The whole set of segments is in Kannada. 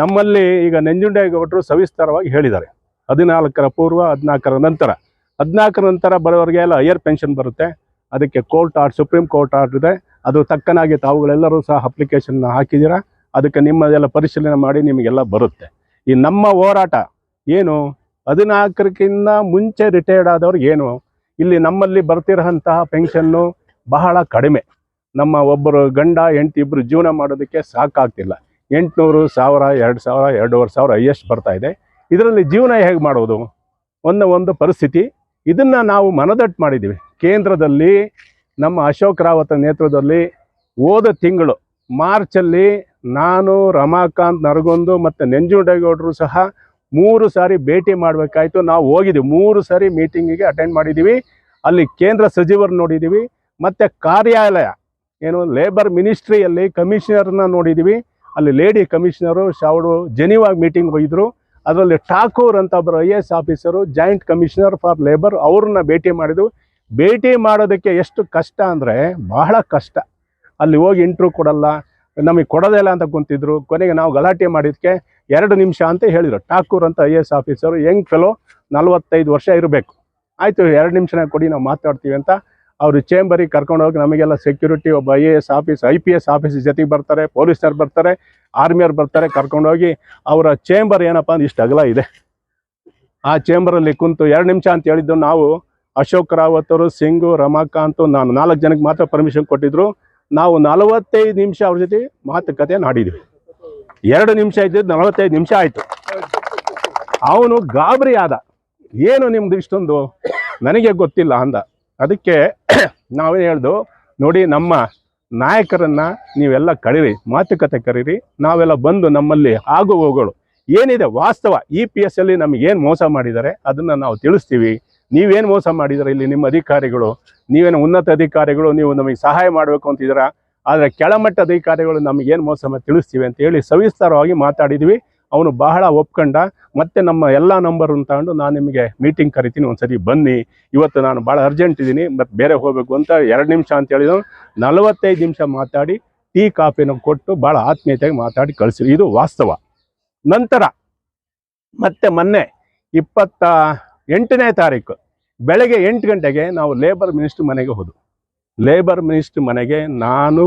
ನಮ್ಮಲ್ಲಿ ಈಗ ನಂಜುಂಡೇಗೌಡರು ಸವಿಸ್ತಾರವಾಗಿ ಹೇಳಿದ್ದಾರೆ. ಹದಿನಾಲ್ಕರ ಪೂರ್ವ, ಹದಿನಾಲ್ಕರ ನಂತರ. ಹದಿನಾಲ್ಕರ ನಂತರ ಬರೋರಿಗೆಲ್ಲ ಹೈಯರ್ ಪೆನ್ಷನ್ ಬರುತ್ತೆ. ಅದಕ್ಕೆ court order supreme court order ಇದೆ. ಅದು ತಕ್ಕನಾಗಿ ತಾವುಗಳೆಲ್ಲರೂ ಸಹ ಅಪ್ಲಿಕೇಶನ್ ಹಾಕಿದ್ದೀರಾ? ಅದಕ್ಕೆ ನಿಮ್ಮದೆಲ್ಲ ಪರಿಶೀಲನೆ ಮಾಡಿ ನಿಮಗೆಲ್ಲ ಬರುತ್ತೆ. ಈ ನಮ್ಮ ಹೋರಾಟ ಏನು? ಹದಿನಾಲ್ಕರಕ್ಕಿಂತ ಮುಂಚೆ ರಿಟೈರ್ಡ್ ಆದವ್ರಿಗೆ ಏನು? ಇಲ್ಲಿ ನಮ್ಮಲ್ಲಿ ಬರ್ತಿರೋಂತಹ ಪೆನ್ಷನ್ನು ಬಹಳ ಕಡಿಮೆ. ನಮ್ಮ ಒಬ್ಬರು ಗಂಡ, ಹೆಂಡತಿ ಇಬ್ಬರು ಜೀವನ ಮಾಡೋದಕ್ಕೆ ಸಾಕಾಗ್ತಿಲ್ಲ. ಎಂಟುನೂರು ಸಾವಿರ, ಎರಡು ಸಾವಿರ, ಎರಡೂವರೆ ಸಾವಿರ ಹೈಯೆಸ್ಟ್ ಬರ್ತಾ ಇದೆ. ಇದರಲ್ಲಿ ಜೀವನ ಹೇಗೆ ಮಾಡೋದು? ಒಂದು ಒಂದು ಪರಿಸ್ಥಿತಿ. ಇದನ್ನು ನಾವು ಮನದಟ್ಟು ಮಾಡಿದ್ದೀವಿ. ಕೇಂದ್ರದಲ್ಲಿ, ನಮ್ಮ ಅಶೋಕ್ ರಾವತ್ ನೇತೃತ್ವದಲ್ಲಿ ಹೋದ ತಿಂಗಳು, ಮಾರ್ಚಲ್ಲಿ ನಾನು, ರಮಾಕಾಂತ್, ನರಗೊಂದು ಮತ್ತು ನೆಂಜುಂಡೇಗೌಡರು ಸಹ ಮೂರು ಸಾರಿ ಭೇಟಿ ಮಾಡಬೇಕಾಯ್ತು. ನಾವು ಹೋಗಿದ್ದೀವಿ. ಮೂರು ಸಾರಿ ಮೀಟಿಂಗಿಗೆ ಅಟೆಂಡ್ ಮಾಡಿದ್ದೀವಿ. ಅಲ್ಲಿ ಕೇಂದ್ರ ಸಚಿವರು ನೋಡಿದ್ದೀವಿ. ಮತ್ತು ಕಾರ್ಯಾಲಯ, ಏನು ಲೇಬರ್ ಮಿನಿಸ್ಟ್ರಿಯಲ್ಲಿ ಕಮಿಷನರ್ನ ನೋಡಿದ್ದೀವಿ. ಅಲ್ಲಿ ಲೇಡಿ ಕಮಿಷನರು ಶಾವಡು ಜೆನಿವಾಗಿ ಮೀಟಿಂಗ್ ಹೋಗಿದ್ರು. ಅದರಲ್ಲಿ ಠಾಕೂರ್ ಅಂತ ಒಬ್ಬರು I A S officer, joint commissioner for labour ಅವ್ರನ್ನ ಭೇಟಿ ಮಾಡಿದ್ವು ಭೇಟಿ ಮಾಡೋದಕ್ಕೆ ಎಷ್ಟು ಕಷ್ಟ ಅಂದರೆ ಬಹಳ ಕಷ್ಟ. ಅಲ್ಲಿ ಹೋಗಿ ಇಂಟ್ರ್ಯೂ ಕೊಡಲ್ಲ, ನಮಗೆ ಕೊಡೋದೇ ಇಲ್ಲ ಅಂತ ಕುಂತಿದ್ರು. ಕೊನೆಗೆ ನಾವು ಗಲಾಟೆ ಮಾಡಿದ್ದಕ್ಕೆ ಎರಡು ನಿಮಿಷ ಅಂತ ಹೇಳಿದರು. ಠಾಕೂರ್ ಅಂತ I A S officer, young fellow, ನಲ್ವತ್ತೈದು ವರ್ಷ ಇರಬೇಕು. ಆಯಿತು, ಎರಡು ನಿಮಿಷನ ಕೊಡಿ, ನಾವು ಮಾತಾಡ್ತೀವಿ ಅಂತ ಅವರು ಚೇಂಬರಿಗೆ ಕರ್ಕೊಂಡು ಹೋಗಿ ನಮಗೆಲ್ಲ ಸೆಕ್ಯೂರಿಟಿ ಒಬ್ಬ I A S office I P S office ಜೊತೆಗೆ ಬರ್ತಾರೆ, ಪೊಲೀಸ್ನವ್ರು ಬರ್ತಾರೆ ಆರ್ಮಿಯವ್ರು ಬರ್ತಾರೆ ಕರ್ಕೊಂಡೋಗಿ ಅವರ ಚೇಂಬರ್ ಏನಪ್ಪ ಅಂದ್ರೆ ಇಷ್ಟು ಅಗಲ ಇದೆ. ಆ ಚೇಂಬರಲ್ಲಿ ಕುಂತು ಎರಡು ನಿಮಿಷ ಅಂತ ಹೇಳಿದ್ದು ನಾವು ಅಶೋಕ್ ಅವರು, ಸಿಂಗು, ರಮಾಕಾಂತ್ ನಾನು ನಾಲ್ಕು ಜನಕ್ಕೆ ಮಾತ್ರ ಪರ್ಮಿಷನ್ ಕೊಟ್ಟಿದ್ರು. ನಾವು ನಲವತ್ತೈದು ನಿಮಿಷ ಅವ್ರ ಜೊತೆ ಮಾತುಕತೆ ನಾಡಿದ್ವಿ ಎರಡು ನಿಮಿಷ ಇದ್ದಿದ್ದು ನಲವತ್ತೈದು ನಿಮಿಷ ಆಯಿತು. ಅವನು ಗಾಬರಿ ಆದ. ಏನು ನಿಮ್ದು ಇಷ್ಟೊಂದು? ನನಗೆ ಗೊತ್ತಿಲ್ಲ ಅಂದ. ಅದಕ್ಕೆ ನಾವೇನು ಹೇಳ್ದು, ನೋಡಿ ನಮ್ಮ ನಾಯಕರನ್ನ ನೀವೆಲ್ಲ ಕರೀರಿ, ಮಾತುಕತೆ ಕರೀರಿ, ನಾವೆಲ್ಲ ಬಂದು ನಮ್ಮಲ್ಲಿ ಆಗು ಹೋಗೋಳು ಏನಿದೆ ವಾಸ್ತವ ಇ ಪಿ ಎಸ್ ಅಲ್ಲಿ ನಮಗೇನು ಮೋಸ ಮಾಡಿದ್ದಾರೆ, ಅದನ್ನು ನಾವು ತಿಳಿಸ್ತೀವಿ. ನೀವೇನು ಮೋಸ ಮಾಡಿದ್ದಾರೆ ಇಲ್ಲಿ ನಿಮ್ಮ ಅಧಿಕಾರಿಗಳು? ನೀವೇನು ಉನ್ನತ ಅಧಿಕಾರಿಗಳು, ನೀವು ನಮಗೆ ಸಹಾಯ ಮಾಡಬೇಕು ಅಂತಿದ್ದೀರಾ? ಆದರೆ ಕೆಳಮಟ್ಟ ಅಧಿಕಾರಿಗಳು ನಮಗೇನು ಮೋಸ ತಿಳಿಸ್ತೀವಿ ಅಂತ ಹೇಳಿ ಸವಿಸ್ತಾರವಾಗಿ ಮಾತಾಡಿದ್ವಿ. ಅವನು ಬಹಳ ಒಪ್ಕೊಂಡ. ಮತ್ತೆ ನಮ್ಮ ಎಲ್ಲ ನಂಬರನ್ನು ತಗೊಂಡು ನಾನು ನಿಮಗೆ ಮೀಟಿಂಗ್ ಕರಿತೀನಿ, ಒಂದ್ಸರಿ ಬನ್ನಿ. ಇವತ್ತು ನಾನು ಭಾಳ ಅರ್ಜೆಂಟ್ ಇದ್ದೀನಿ, ಮತ್ತು ಬೇರೆ ಹೋಗಬೇಕು ಅಂತ ಎರಡು ನಿಮಿಷ ಅಂತ ಹೇಳಿದ್ರು. ನಲವತ್ತೈದು ನಿಮಿಷ ಮಾತಾಡಿ, ಟೀ ಕಾಫಿನ ಕೊಟ್ಟು ಭಾಳ ಆತ್ಮೀಯತೆಯಾಗಿ ಮಾತಾಡಿ ಕಳಿಸಿ. ಇದು ವಾಸ್ತವ. ನಂತರ, ಮತ್ತೆ ಮೊನ್ನೆ ಇಪ್ಪತ್ತ ಎಂಟನೇ ತಾರೀಕು ಬೆಳಗ್ಗೆ ಎಂಟು ಗಂಟೆಗೆ ನಾವು ಲೇಬರ್ ಮಿನಿಸ್ಟ್ರ್ ಮನೆಗೆ ಹೋದ್ವು. ಲೇಬರ್ ಮಿನಿಸ್ಟ್ರ್ ಮನೆಗೆ ನಾನು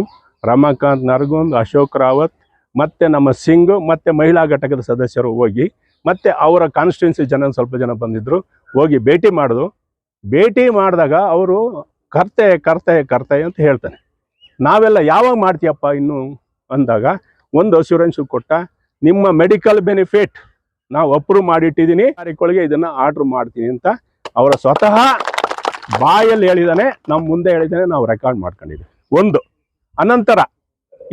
ರಮಾಕಾಂತ್ ನರಗುಂದ್, ಅಶೋಕ್ ರಾವತ್ ಮತ್ತು ನಮ್ಮ ಸಿಂಗ್, ಮತ್ತು ಮಹಿಳಾ ಘಟಕದ ಸದಸ್ಯರು ಹೋಗಿ, ಮತ್ತು ಅವರ ಕಾನ್ಸ್ಟಿಟ್ಯೂನ್ಸಿ ಜನ ಸ್ವಲ್ಪ ಜನ ಬಂದಿದ್ದರು ಹೋಗಿ ಭೇಟಿ ಮಾಡಿದ್ರು ಭೇಟಿ ಮಾಡಿದಾಗ ಅವರು ಕರ್ತೆ ಕರ್ತೆ ಕರ್ತೆ ಅಂತ ಹೇಳ್ತಾನೆ ನಾವೆಲ್ಲ ಯಾವಾಗ ಮಾಡ್ತೀಯಪ್ಪ ಇನ್ನು ಅಂದಾಗ, ಒಂದು ಅಶ್ಯೂರೆನ್ಸ್ ಕೊಟ್ಟ, ನಿಮ್ಮ ಮೆಡಿಕಲ್ ಬೆನಿಫಿಟ್ ನಾವು ಅಪ್ರೂವ್ ಮಾಡಿಟ್ಟಿದ್ದೀನಿ ತಾರೀಕೊಳಗೆ ಇದನ್ನು ಆರ್ಡ್ರ್ ಮಾಡ್ತೀನಿ ಅಂತ ಅವರ ಸ್ವತಃ ಬಾಯಲ್ಲಿ ಹೇಳಿದಾನೆ ನಮ್ಮ ಮುಂದೆ ಹೇಳಿದ್ದಾನೆ ನಾವು ರೆಕಾರ್ಡ್ ಮಾಡ್ಕೊಂಡಿದ್ದೀವಿ. ಒಂದು. ಅನಂತರ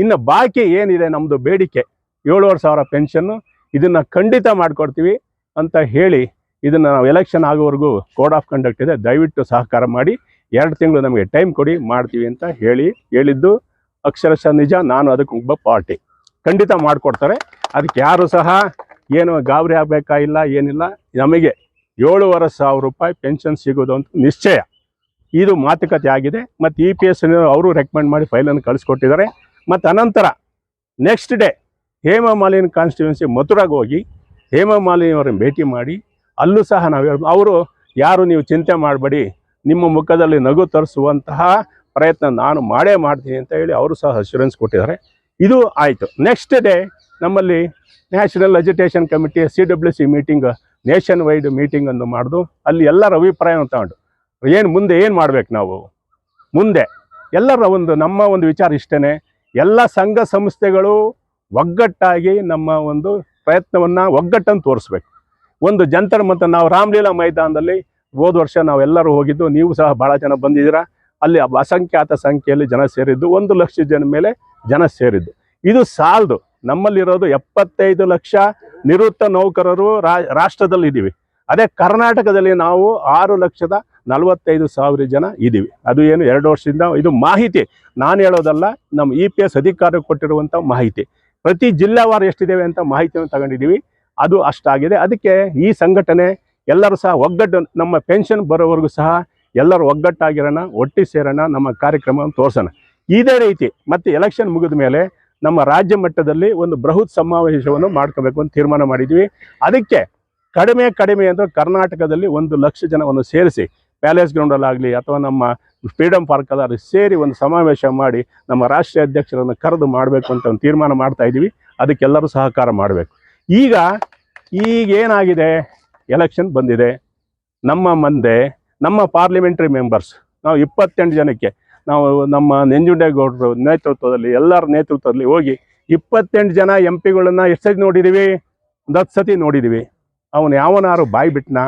ಇನ್ನು ಬಾಕಿ ಏನಿದೆ ನಮ್ಮದು ಬೇಡಿಕೆ, ಏಳುವರೆ ಸಾವಿರ ಪೆನ್ಷನ್ನು ಇದನ್ನು ಖಂಡಿತ ಮಾಡಿಕೊಡ್ತೀವಿ ಅಂತ ಹೇಳಿ ಇದನ್ನು ನಾವು ಎಲೆಕ್ಷನ್ ಆಗೋವರೆಗೂ ಕೋಡ್ ಆಫ್ ಕಂಡಕ್ಟ್ ಇದೆ, ದಯವಿಟ್ಟು ಸಹಕಾರ ಮಾಡಿ, ಎರಡು ತಿಂಗಳು ನಮಗೆ ಟೈಮ್ ಕೊಡಿ, ಮಾಡ್ತೀವಿ ಅಂತ ಹೇಳಿ ಹೇಳಿದ್ದು ಅಕ್ಷರಶಃ ನಿಜ, ನಾನು ಅದಕ್ಕೆ ಒಬ್ಬ ಪಾರ್ಟಿ. ಖಂಡಿತ ಮಾಡಿಕೊಡ್ತಾರೆ, ಅದಕ್ಕೆ ಯಾರು ಸಹ ಏನು ಗಾಬರಿ ಆಗಬೇಕಾಗಿಲ್ಲ ಏನಿಲ್ಲ, ನಮಗೆ ಏಳುವರೆ ಸಾವಿರ ರೂಪಾಯಿ ಪೆನ್ಷನ್ ಸಿಗೋದು ಅಂತ ನಿಶ್ಚಯ. ಇದು ಮಾತುಕತೆ ಆಗಿದೆ, ಮತ್ತು ಇ ಪಿ ಎಸ್ ಅವರು ರೆಕಮೆಂಡ್ ಮಾಡಿ ಫೈಲನ್ನು ಕಳಿಸ್ಕೊಟ್ಟಿದ್ದಾರೆ. ಮತ್ತು ಅನಂತರ ನೆಕ್ಸ್ಟ್ ಡೇ ಹೇಮಾಮಾಲಿನ ಮಾಲಿನಿ ಕಾನ್ಸ್ಟಿಟ್ಯೂನ್ಸಿ ಮಥುರಾಗೆ ಹೋಗಿ ಹೇಮ ಮಾಲಿನಿ ಅವರನ್ನು ಭೇಟಿ ಮಾಡಿ ಅಲ್ಲೂ ಸಹ ನಾವು ಹೇಳ್ಬೋದು ಅವರು ಯಾರು ನೀವು ಚಿಂತೆ ಮಾಡಬೇಡಿ, ನಿಮ್ಮ ಮುಖದಲ್ಲಿ ನಗು ತರಿಸುವಂತಹ ಪ್ರಯತ್ನ ನಾನು ಮಾಡೇ ಮಾಡ್ತೀನಿ ಅಂತ ಹೇಳಿ ಅವರು ಸಹ ಅಶ್ಯೂರೆನ್ಸ್ ಕೊಟ್ಟಿದ್ದಾರೆ. ಇದು ಆಯಿತು. ನೆಕ್ಸ್ಟ್ ಡೇ ನಮ್ಮಲ್ಲಿ national education committee C W C meeting nationwide ಮೀಟಿಂಗನ್ನು ಮಾಡಿದು, ಅಲ್ಲಿ ಎಲ್ಲರ ಅಭಿಪ್ರಾಯವನ್ನು ತಗೊಂಡು ಏನು ಮುಂದೆ ಏನು ಮಾಡ್ಬೇಕು ನಾವು? ಮುಂದೆ. ಎಲ್ಲರ ಒಂದು ನಮ್ಮ ಒಂದು ವಿಚಾರ ಇಷ್ಟೇ ಎಲ್ಲ ಸಂಘ ಸಂಸ್ಥೆಗಳು ಒಗ್ಗಟ್ಟಾಗಿ ನಮ್ಮ ಒಂದು ಪ್ರಯತ್ನವನ್ನು ಒಗ್ಗಟ್ಟನ್ನು ತೋರಿಸ್ಬೇಕು. ಒಂದು ಜಂತರ್ ಮತ್ತು ನಾವು ರಾಮಲೀಲಾ ಮೈದಾನದಲ್ಲಿ ಹೋದ ವರ್ಷ ನಾವೆಲ್ಲರೂ ಹೋಗಿದ್ದು, ನೀವು ಸಹ ಭಾಳ ಜನ ಬಂದಿದ್ದೀರಾ. ಅಲ್ಲಿ ಅಸಂಖ್ಯಾತ ಸಂಖ್ಯೆಯಲ್ಲಿ ಜನ ಸೇರಿದ್ದು, ಒಂದು ಲಕ್ಷ ಜನ ಮೇಲೆ ಜನ ಸೇರಿದ್ದು. ಇದು ಸಾಲದು. ನಮ್ಮಲ್ಲಿರೋದು ಎಪ್ಪತ್ತೈದು ಲಕ್ಷ ನಿವೃತ್ತ ನೌಕರರು ರಾ ರಾಷ್ಟ್ರದಲ್ಲಿ ಇದ್ದೀವಿ ಅದೇ ಕರ್ನಾಟಕದಲ್ಲಿ ನಾವು ಆರು ಲಕ್ಷದ ನಲವತ್ತೈದು ಸಾವಿರ ಜನ ಇದ್ದೀವಿ. ಅದು ಏನು ಎರಡು ವರ್ಷದಿಂದ ಇದು ಮಾಹಿತಿ. ನಾನು ಹೇಳೋದಲ್ಲ, ನಮ್ಮ ಇ ಪಿ ಎಸ್ ಅಧಿಕಾರಿ ಕೊಟ್ಟಿರುವಂಥ ಮಾಹಿತಿ. ಪ್ರತಿ ಜಿಲ್ಲಾವಾರು ಎಷ್ಟಿದ್ದೇವೆ ಅಂತ ಮಾಹಿತಿಯನ್ನು ತಗೊಂಡಿದ್ದೀವಿ. ಅದು ಅಷ್ಟಾಗಿದೆ. ಅದಕ್ಕೆ ಈ ಸಂಘಟನೆ ಎಲ್ಲರೂ ಸಹ ಒಗ್ಗಟ್ಟು, ನಮ್ಮ ಪೆನ್ಷನ್ ಬರೋವರೆಗೂ ಸಹ ಎಲ್ಲರೂ ಒಗ್ಗಟ್ಟಾಗಿರೋಣ, ಒಟ್ಟಿ ಸೇರೋಣ, ನಮ್ಮ ಕಾರ್ಯಕ್ರಮವನ್ನು ತೋರಿಸೋಣ. ಇದೇ ರೀತಿ ಮತ್ತೆ ಎಲೆಕ್ಷನ್ ಮುಗಿದ ಮೇಲೆ ನಮ್ಮ ರಾಜ್ಯ ಮಟ್ಟದಲ್ಲಿ ಒಂದು ಬೃಹತ್ ಸಮಾವೇಶವನ್ನು ಮಾಡ್ಕೋಬೇಕು ಅಂತ ತೀರ್ಮಾನ ಮಾಡಿದ್ವಿ ಅದಕ್ಕೆ ಕಡಿಮೆ ಕಡಿಮೆ ಅಂದರೆ ಕರ್ನಾಟಕದಲ್ಲಿ ಒಂದು ಲಕ್ಷ ಜನವನ್ನು ಸೇರಿಸಿ ಪ್ಯಾಲೇಸ್ ಗ್ರೌಂಡಲ್ಲಾಗಲಿ ಅಥವಾ ನಮ್ಮ ಫ್ರೀಡಮ್ ಪಾರ್ಕಲ್ಲಾಗಲಿ ಸೇರಿ ಒಂದು ಸಮಾವೇಶ ಮಾಡಿ ನಮ್ಮ ರಾಷ್ಟ್ರೀಯ ಅಧ್ಯಕ್ಷರನ್ನು ಕರೆದು ಮಾಡಬೇಕು ಅಂತ ಒಂದು ತೀರ್ಮಾನ ಮಾಡ್ತಾ ಇದ್ದೀವಿ. ಅದಕ್ಕೆಲ್ಲರೂ ಸಹಕಾರ ಮಾಡಬೇಕು. ಈಗ ಈಗ ಏನಾಗಿದೆ? ಎಲೆಕ್ಷನ್ ಬಂದಿದೆ. ನಮ್ಮ ಮಂದೆ, ನಮ್ಮ ಪಾರ್ಲಿಮೆಂಟ್ರಿ ಮೆಂಬರ್ಸ್ ನಾವು ಇಪ್ಪತ್ತೆಂಟು ಜನಕ್ಕೆ, ನಾವು ನಮ್ಮ ನಂಜುಂಡೇಗೌಡರು ನೇತೃತ್ವದಲ್ಲಿ, ಎಲ್ಲರ ನೇತೃತ್ವದಲ್ಲಿ ಹೋಗಿ ಇಪ್ಪತ್ತೆಂಟು ಜನ ಎಂ ಪಿಗಳನ್ನ ಎಷ್ಟು ಸತಿ ನೋಡಿದ್ದೀವಿ ಒಂದು ಹತ್ತು ಸತಿ ನೋಡಿದ್ದೀವಿ ಅವನು ಯಾವನಾರು ಬಾಯಿ ಬಿಟ್ಟನ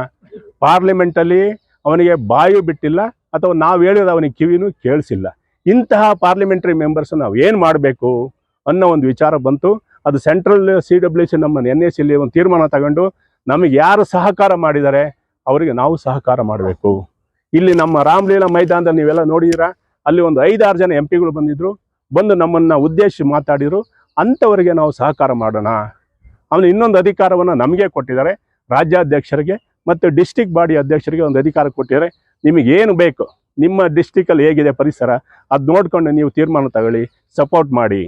ಪಾರ್ಲಿಮೆಂಟಲ್ಲಿ ಅವನಿಗೆ ಬಾಯು ಬಿಟ್ಟಿಲ್ಲ ಅಥವಾ ನಾವು ಹೇಳಿದ ಅವನಿಗೆ ಕಿವಿನೂ ಕೇಳಿಸಿಲ್ಲ. ಇಂತಹ ಪಾರ್ಲಿಮೆಂಟರಿ ಮೆಂಬರ್ಸ್ ನಾವು ಏನು ಮಾಡಬೇಕು ಅನ್ನೋ ಒಂದು ವಿಚಾರ ಬಂತು. ಅದು ಸೆಂಟ್ರಲ್ ಸಿ ಡಬ್ಲ್ಯೂ ಸಿ ನಮ್ಮ ಎನ್ ಎಸ್ ಒಂದು ತೀರ್ಮಾನ ತಗೊಂಡು ನಮಗೆ ಯಾರು ಸಹಕಾರ ಮಾಡಿದ್ದಾರೆ ಅವರಿಗೆ ನಾವು ಸಹಕಾರ ಮಾಡಬೇಕು. ಇಲ್ಲಿ ನಮ್ಮ ರಾಮಲೀಲಾ ಮೈದಾನದಲ್ಲಿ ನೀವೆಲ್ಲ ನೋಡಿದಿರಾ ಅಲ್ಲಿ ಒಂದು ಐದಾರು ಜನ ಎಂ ಪಿಗಳು ಬಂದಿದ್ರು. ಬಂದು ನಮ್ಮನ್ನು ಉದ್ದೇಶಿಸಿ ಮಾತಾಡಿದರು. ಅಂಥವರಿಗೆ ನಾವು ಸಹಕಾರ ಮಾಡೋಣ. ಅವನು ಇನ್ನೊಂದು ಅಧಿಕಾರವನ್ನು ನಮಗೆ ಕೊಟ್ಟಿದ್ದಾರೆ. ರಾಜ್ಯಾಧ್ಯಕ್ಷರಿಗೆ ಮತ್ತು ಡಿಸ್ಟಿಕ್ ಬಾಡಿ ಅಧ್ಯಕ್ಷರಿಗೆ ಒಂದು ಅಧಿಕಾರ ಕೊಟ್ಟಿದ್ದಾರೆ. ನಿಮಗೆ ಏನು ಬೇಕು? ನಿಮ್ಮ ಡಿಸ್ಟಿಕಲ್ಲಿ ಹೇಗಿದೆ ಪರಿಸರ? ಅದು ನೋಡಿಕೊಂಡು ನೀವು ತೀರ್ಮಾನ ತಗೊಳ್ಳಿ ಸಪೋರ್ಟ್ ಮಾಡಿ.